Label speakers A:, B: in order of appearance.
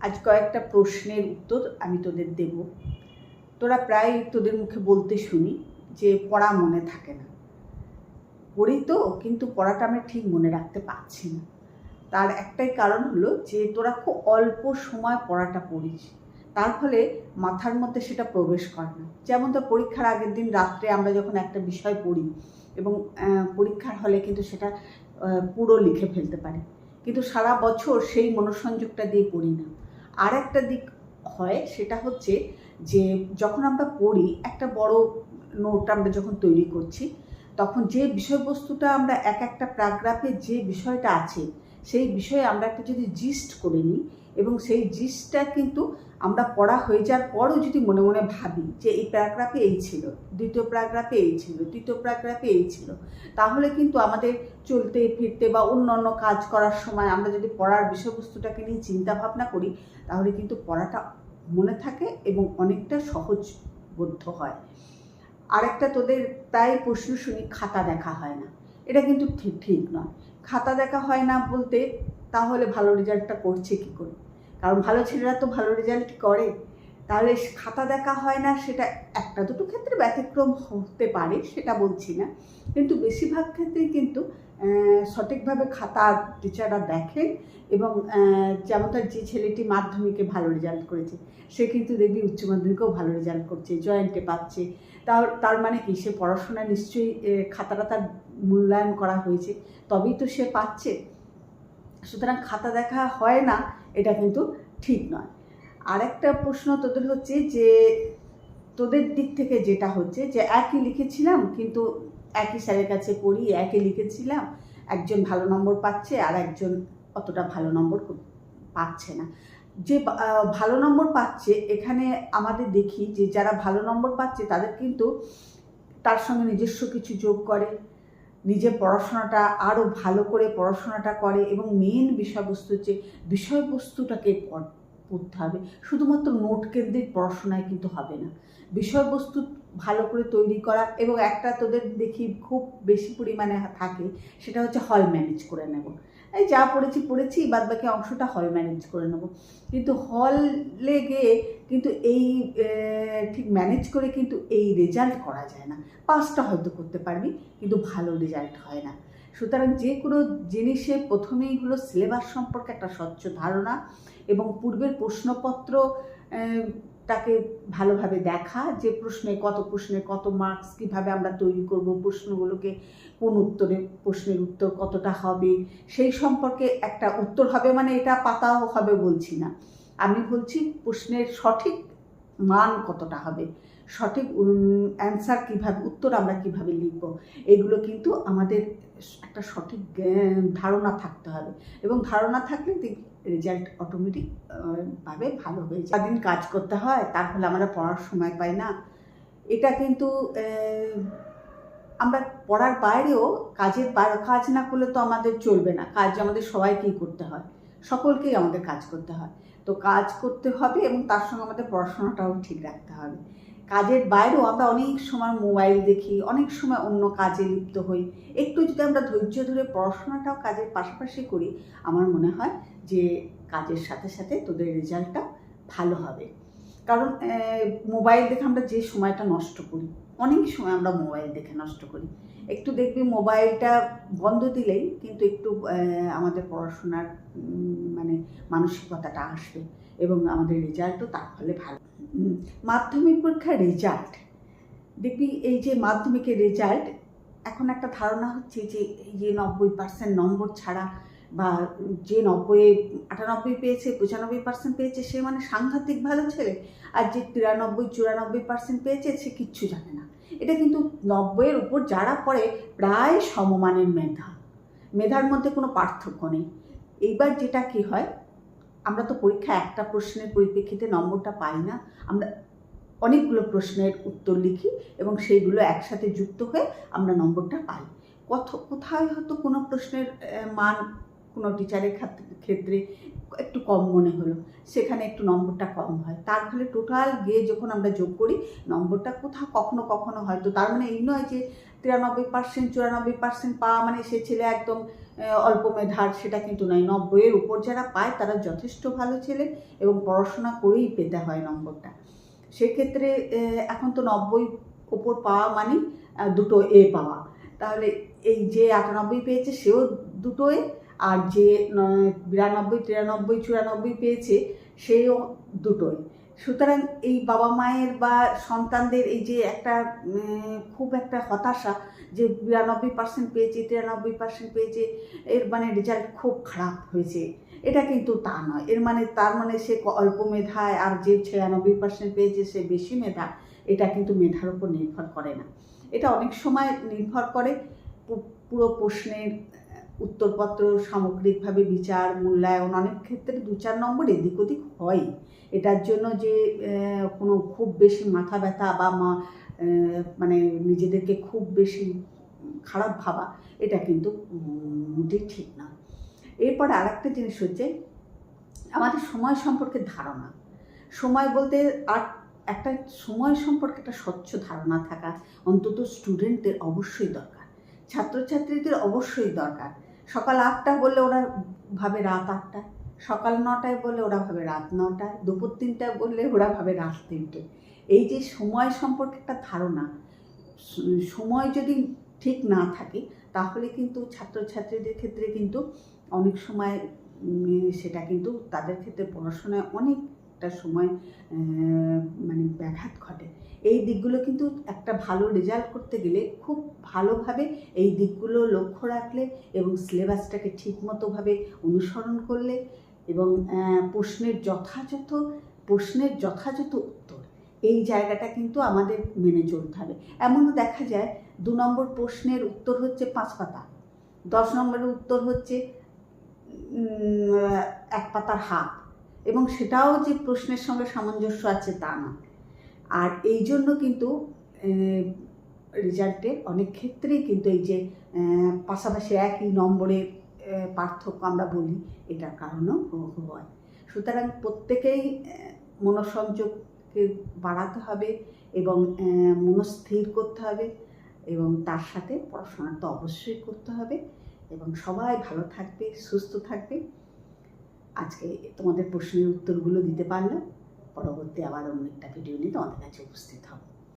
A: আজ কয়েকটা প্রশ্নের উত্তর আমি তোদের দেব। তোরা প্রায় তোদের মুখে বলতে শুনি যে পড়া মনে থাকে না। পড়ি তো, কিন্তু পড়াটা আমি ঠিক মনে রাখতে পারছি না। তার একটাই কারণ হলো যে তোরা খুব অল্প সময় পড়াটা পড়িস। তার ফলে মাথার মধ্যে সেটা প্রবেশ করে না। যেমন তো পরীক্ষার আগের দিন রাত্রে আমরা যখন একটা বিষয় পড়ি এবং পরীক্ষার হলে কিন্তু সেটা পুরো লিখে ফেলতে পারি। কিন্তু সারা বছর সেই মনোসংযোগটা দিয়ে পড়ি না। আর একটা দিক হয়, সেটা হচ্ছে যে যখন আমরা পড়ি, একটা বড় নোট আমরা যখন তৈরি করছি, তখন যে বিষয়বস্তুটা আমরা এক একটা প্যারাগ্রাফে যে বিষয়টা আছে সেই বিষয়ে আমরা একটা যদি জিস্ট করে নিই এবং সেই জিস্টটা কিন্তু আমরা পড়া হয়ে যাওয়ার পরও যদি মনে মনে ভাবি যে এই প্যারাগ্রাফে এই ছিল, দ্বিতীয় প্যারাগ্রাফে এই ছিল, তৃতীয় প্যারাগ্রাফে এই ছিল, তাহলে কিন্তু আমাদের চলতে, ফিরতে বা অন্য অন্য কাজ করার সময় আমরা যদি পড়ার বিষয়বস্তুটাকে নিয়ে চিন্তা ভাবনা করি, তাহলে কিন্তু পড়াটা মনে থাকে এবং অনেকটা সহজবোধ্য হয়। আরেকটা তোদের প্রায় প্রশ্ন শুনি, খাতা দেখা হয় না। এটা কিন্তু ঠিক ঠিক নয়। খাতা দেখা হয় না বলতে, তাহলে ভালো রেজাল্টটা করছে কি করে? কারণ ভালো ছেলেরা তো ভালো রেজাল্ট করে। তাহলে খাতা দেখা হয় না, সেটা একটা দুটো ক্ষেত্রে ব্যতিক্রম হতে পারে, সেটা বলছি না। কিন্তু বেশিরভাগ ক্ষেত্রেই কিন্তু সঠিকভাবে খাতা টিচাররা দেখেন এবং যেমন তার যে ছেলেটি মাধ্যমিকে ভালো রেজাল্ট করেছে, সে কিন্তু দেখবি উচ্চ মাধ্যমিকেও ভালো রেজাল্ট করছে জয়েন্টে পাচ্ছে। তার তার মানে কি? সে পড়াশোনা নিশ্চয়ই খাতাটা তার মূল্যায়ন করা হয়েছে, তবেই তো সে পাচ্ছে। সুতরাং খাতা দেখা হয় না, এটা কিন্তু ঠিক নয়। আরেকটা প্রশ্ন তোদের হচ্ছে যে, তোদের দিক থেকে যেটা হচ্ছে যে, একই লিখেছিলাম, কিন্তু একই স্যারের কাছে পড়ি, একই লিখেছিলাম, একজন ভালো নম্বর পাচ্ছে আর একজন অতটা ভালো নম্বর পাচ্ছে না। যে ভালো নম্বর পাচ্ছে, এখানে আমাদের দেখি যে, যারা ভালো নম্বর পাচ্ছে, তাদের কিন্তু তার সঙ্গে নিজস্ব কিছু যোগ করে। নিজের পড়াশোনাটা আরও ভালো করে পড়াশোনাটা করে এবং মেন বিষয়বস্তু হচ্ছে বিষয়বস্তুটাকে পড়তে হবে। শুধুমাত্র নোট কেন্দ্রিক পড়াশোনায় কিন্তু হবে না। বিষয়বস্তু ভালো করে তৈরি করা এবং একটা তোদের দেখি খুব বেশি পরিমাণে থাকে, সেটা হচ্ছে হল ম্যানেজ করে নেব। এই যা পড়েছি পড়েছি বাদ বাকি অংশটা হল ম্যানেজ করে নেব। কিন্তু হলে গিয়ে কিন্তু এই ঠিক ম্যানেজ করে কিন্তু এই রেজাল্ট করা যায় না। পাসটা হয়তো করতে পারবি, কিন্তু ভালো রেজাল্ট হয় না। সুতরাং যে কোনো জিনিসে প্রথমেই হলো সিলেবাস সম্পর্কে একটা স্বচ্ছ ধারণা এবং পূর্বের প্রশ্নপত্র তাকে ভালোভাবে দেখা, যে প্রশ্নে কত প্রশ্নে কত মার্কস কীভাবে আমরা তৈরি করব, প্রশ্নগুলোকে কোন উত্তরে, প্রশ্নের উত্তর কতটা হবে, সেই সম্পর্কে একটা উত্তর হবে মানে এটা পাতাও হবে বলছি না। আমি বলছি প্রশ্নের সঠিক মান কতটা হবে। সঠিক অ্যান্সার কীভাবে, উত্তর আমরা কীভাবে লিখব? এগুলো কিন্তু আমাদের একটা সঠিক ধারণা থাকতে হবে। এবং ধারণা থাকলে রেজাল্ট অটোমেটিক ভাবে ভালো হয়ে যায়। দিন কাজ করতে হয় তার ফলে আমরা পড়ার সময় পাই না। এটা কিন্তু আমরা পড়ার বাইরেও কাজের বাইরে, কাজ না করলে তো আমাদের চলবে না। কাজ আমাদের সবাইকেই করতে হয়। সকলকেই আমাদের কাজ করতে হয়। তো কাজ করতে হবে এবং তার সঙ্গে আমাদের পড়াশোনাটাও ঠিক রাখতে হবে। কাজের বাইরেও আমরা অনেক সময় মোবাইল দেখি, অনেক সময় অন্য কাজে লিপ্ত হই। একটু যদি আমরা ধৈর্য ধরে পড়াশোনাটাও কাজের পাশাপাশি করি, আমার মনে হয় যে কাজের সাথে সাথে তোদের রেজাল্টটা ভালো হবে। কারণ মোবাইল দেখে আমরা যে সময়টা নষ্ট করি, অনেক সময় আমরা মোবাইল দেখে নষ্ট করি। একটু দেখবি মোবাইলটা বন্ধ দিলেই কিন্তু একটু আমাদের পড়াশোনার মানে মানসিকতাটা আসবে। এবং আমাদের রেজাল্টও তার ফলে ভালো। মাধ্যমিক পরীক্ষার রেজাল্ট দেখবি এই যে মাধ্যমিকের রেজাল্ট এখন একটা ধারণা হচ্ছে যে যে নব্বই পার্সেন্ট নম্বর ছাড়া বা যে নব্বই আটানব্বই পেয়েছে, পঁচানব্বই পার্সেন্ট পেয়েছে, সে মানে সাংঘাতিক ভালো ছেলে। আর যে তিরানব্বই, চুরানব্বই পার্সেন্ট পেয়েছে, সে কিচ্ছু জানে না। এটা কিন্তু নব্বইয়ের উপর যারা পড়ে, প্রায় সমমানের মেধা। মেধার মধ্যে কোনো পার্থক্য নেই। এইবার যেটা কি হয় আমরা তো পরীক্ষা একটা প্রশ্নের পরিপ্রেক্ষিতে নম্বরটা পাই না। আমরা অনেকগুলো প্রশ্নের উত্তর লিখি এবং সেইগুলো একসাথে যুক্ত হয়ে আমরা নম্বরটা পাই। কোথায় হয়তো কোনো প্রশ্নের মান কোনো টিচারের ক্ষেত্রে একটু কম মনে হলো। সেখানে একটু নম্বরটা কম হয়। তার ফলে টোটাল গিয়ে যখন আমরা যোগ করি, নম্বরটা কোথাও কখনো কখনো হয়তো, তার মানে এই নয় যে তিরানব্বই পার্সেন্ট চুরানব্বই পার্সেন্ট পাওয়া মানে সে ছেলে একদম অল্প মেধার সেটা কিন্তু নয়। নব্বইয়ের উপর যারা পায়, তারা যথেষ্ট ভালো ছেলে এবং পড়াশোনা করেই পেতে হয় নম্বরটা। সেক্ষেত্রে এখন তো নব্বই উপর পাওয়া মানে দুটো এ পাওয়া। তাহলে এই যে আটানব্বই পেয়েছে, সেও দুটো এ আর যে বিরানব্বই, তিরানব্বই, চুরানব্বই পেয়েছে, সেও দুটোই। সুতরাং এই বাবা মায়ের বা সন্তানদের এই যে একটা খুব একটা হতাশা যে বিরানব্বই পার্সেন্ট পেয়েছে, তিরানব্বই পার্সেন্ট পেয়েছে, এর মানে রেজাল্ট খুব খারাপ হয়েছে। এটা কিন্তু তা নয়। এর মানে তার মানে সে অল্প মেধায় আর যে ছিয়ানব্বই পার্সেন্ট পেয়েছে, সে বেশি মেধা, এটা কিন্তু মেধার উপর নির্ভর করে না। এটা অনেক সময় নির্ভর করে পুরো প্রশ্নের উত্তরপত্র সামগ্রিকভাবে বিচার, মূল্যায়ন অনেক ক্ষেত্রে দু চার নম্বর এদিক ওদিক হয়। এটার জন্য যে কোনো খুব বেশি মাথা ব্যথা বা মা মানে নিজেদেরকে খুব বেশি খারাপ ভাবা, এটা কিন্তু মোটেই ঠিক না। এরপর আরেকটা জিনিস হচ্ছে, আমাদের সময় সম্পর্কে ধারণা। সময় বলতে আর একটা সময় সম্পর্কে একটা স্বচ্ছ ধারণা থাকা অন্তত স্টুডেন্টদের অবশ্যই দরকার। ছাত্রছাত্রীদের অবশ্যই দরকার। সকাল আটটা বললে ওরা ভাবে রাত আটটা সকাল নটায় বললে ওরা ভাবে রাত নটায়। দুপুর তিনটায় বললে ওরা ভাবে রাত তিনটে। এই যে সময় সম্পর্কে একটা ধারণা, সময় যদি ঠিক না থাকে, তাহলে কিন্তু ছাত্রছাত্রীদের ক্ষেত্রে কিন্তু অনেক সময় সেটা কিন্তু তাদের ক্ষেত্রে পড়াশোনায় অনেকটা সময় মানে ব্যাঘাত ঘটে। এই দিকগুলো কিন্তু একটা ভালো রেজাল্ট করতে গেলে খুব ভালোভাবে এই দিকগুলো লক্ষ্য রাখলে এবং সিলেবাসটাকে ঠিকমতোভাবে অনুসরণ করলে এবং প্রশ্নের যথাযথ প্রশ্নের যথাযথ উত্তর, এই জায়গাটা কিন্তু আমাদের মেনে চলতে হবে। এমনও দেখা যায়, দু নম্বর প্রশ্নের উত্তর হচ্ছে পাঁচ পাতা, দশ নম্বরের উত্তর হচ্ছে এক পাতার হাফ, এবং সেটাও যে প্রশ্নের সঙ্গে সামঞ্জস্য আছে তা না। আর এই জন্য কিন্তু রেজাল্টে অনেক ক্ষেত্রেই কিন্তু এই যে পাশাপাশি একই নম্বরের পার্থক্য আমরা বলি, এটার কারণও হয়। সুতরাং প্রত্যেকেই মনোসংযোগকে বাড়াতে হবে এবং মনস্থির করতে হবে এবং তার সাথে পড়াশোনা তো অবশ্যই করতে হবে এবং সবাই ভালো থাকবে, সুস্থ থাকবে। আজকে তোমাদের প্রশ্নের উত্তরগুলো দিতে পারলাম। পরবর্তী আবার অন্য একটা ভিডিও নিয়ে তোমাদের কাছে উপস্থিত হব।